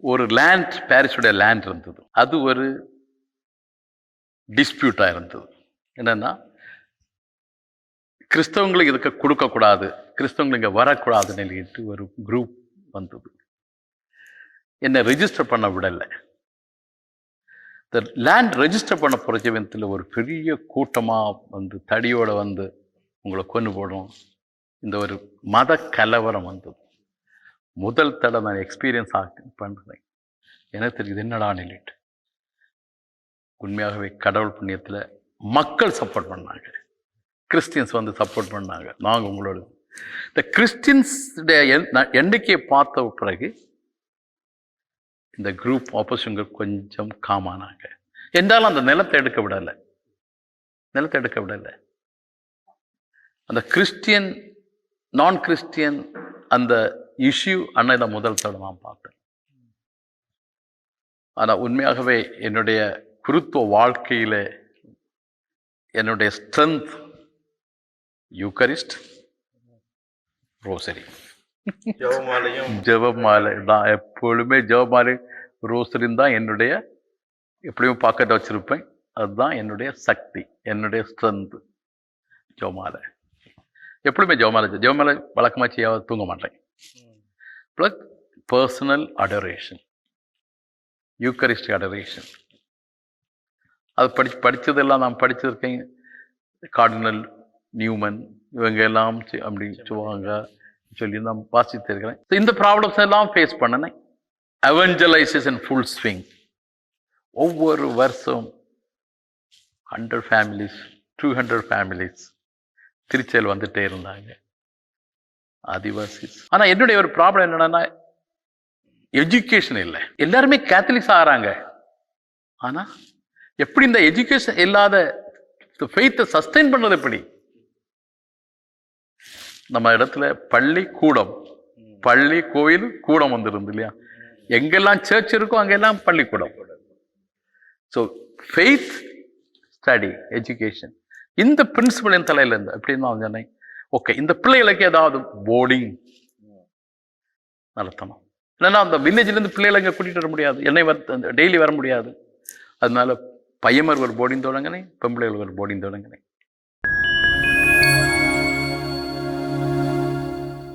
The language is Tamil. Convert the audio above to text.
ஒரு லேண்ட் பாரிஸுடைய லேண்ட் இருந்தது. அது ஒரு டிஸ்பியூட்டாக இருந்தது. என்னென்னா கிறிஸ்தவங்களுக்கு இதுக்கு கொடுக்கக்கூடாது கிறிஸ்தவங்களுக்கு இங்கே வரக்கூடாதுன்னு சொல்லிட்டு ஒரு குரூப் வந்தது. என்னை ரெஜிஸ்டர் பண்ண விடலை. இந்த லேண்ட் ரெஜிஸ்டர் பண்ண பிரச்சவத்தில் ஒரு பெரிய கூட்டமாக வந்து தடியோடு வந்து உங்களை கொண்டு போடும். இந்த ஒரு மத கலவரம் வந்தது. முதல் தடவை நான் எக்ஸ்பீரியன்ஸ் ஆக பண்ணுறேன் எனக்கு தெரியுது என்னடா நிலைட்டு உண்மையாகவே கடவுள் புண்ணியத்தில் மக்கள் சப்போர்ட் பண்ணாங்க. கிறிஸ்டியன்ஸ் வந்து சப்போர்ட் பண்ணாங்க. நாங்கள் உங்களோட இந்த கிறிஸ்டின்ஸுடைய எண்ணிக்கையை பார்த்த பிறகு இந்த குரூப் ஆப்போசிஷன்கள் கொஞ்சம் காமானாங்க என்றாலும் அந்த நிலத்தை எடுக்க விடலை. நிலத்தை எடுக்க விடலை. அந்த கிறிஸ்டியன் நான் கிறிஸ்டியன் அந்த இஷ்யூ அன்னைதான் முதல் தடவை நான் பார்த்தேன். ஆனால் உண்மையாகவே என்னுடைய குருத்துவ வாழ்க்கையில் என்னுடைய ஸ்ட்ரென்த் யூக்கரிஸ்ட் ரோசரி. ஜெபமாலையும். ஜெபமாலை தான் எப்பொழுதுமே ஜெபமாலை ரோசரின் தான் என்னுடைய எப்படியும் பாக்கெட் வச்சிருப்பேன். அதுதான் என்னுடைய சக்தி என்னுடைய ஸ்ட்ரென்த் ஜெபமாலை. எப்பொழுதுமே ஜெபமாலை ஜெபமாலை வழக்கமாக செய்ய தூங்க மாட்டேன். Plus personal adoration eucharist adoration அது படி படித்ததெல்லாம் நான் படிச்சிருக்கேன். கார்டினல் நியூமன் இவங்க எல்லாம் அப்படி சொல்லுவாங்க சொல்லி நான் வாசித்திருக்கிறேன். இந்த ப்ராப்ளம்ஸ் எல்லாம் ஃபேஸ் பண்ணினேன். அவெஞ்சலைசேஷன் ஃபுல் ஸ்விங் ஒவ்வொரு வருஷம் hundred families two hundred families திருச்சியில் வந்துகிட்டே இருந்தாங்க. ஆதிவாசிஸ் ஆனால் என்னுடைய ஒரு ப்ராப்ளம் என்னன்னா எஜுகேஷன் இல்லை. எல்லாருமே கேத்தலிக்ஸ் ஆகிறாங்க ஆனால் எப்படி இந்த எஜுகேஷன் இல்லாத ஃபெய்த்தை சஸ்டெயின் பண்ணுறது எப்படி? நம்ம இடத்துல பள்ளி கூடம் பள்ளி கோயில் கூடம் வந்துருந்து இல்லையா? எங்கெல்லாம் சர்ச் இருக்கோ அங்கெல்லாம் பள்ளிக்கூடம். ஸோ ஃபெய்த் ஸ்டடி எஜுகேஷன் இந்த பிரின்சிபல் என் தலையில் இருந்து அப்படின்னு நான் சொன்னேன். ஓகே இந்த பிள்ளைகளுக்கு ஏதாவது போர்டிங் நடத்தணும். இல்லைன்னா அந்த வில்லேஜ்லேருந்து பிள்ளைகளை இங்கே கூட்டிட்டு வர முடியாது. என்னை டெய்லி வர முடியாது. அதனால பையமர்கள் ஒரு போர்டிங் தொடங்கினேன் பெம்பிள்ளைகள் ஒரு போர்டிங் தொடங்கினேன்.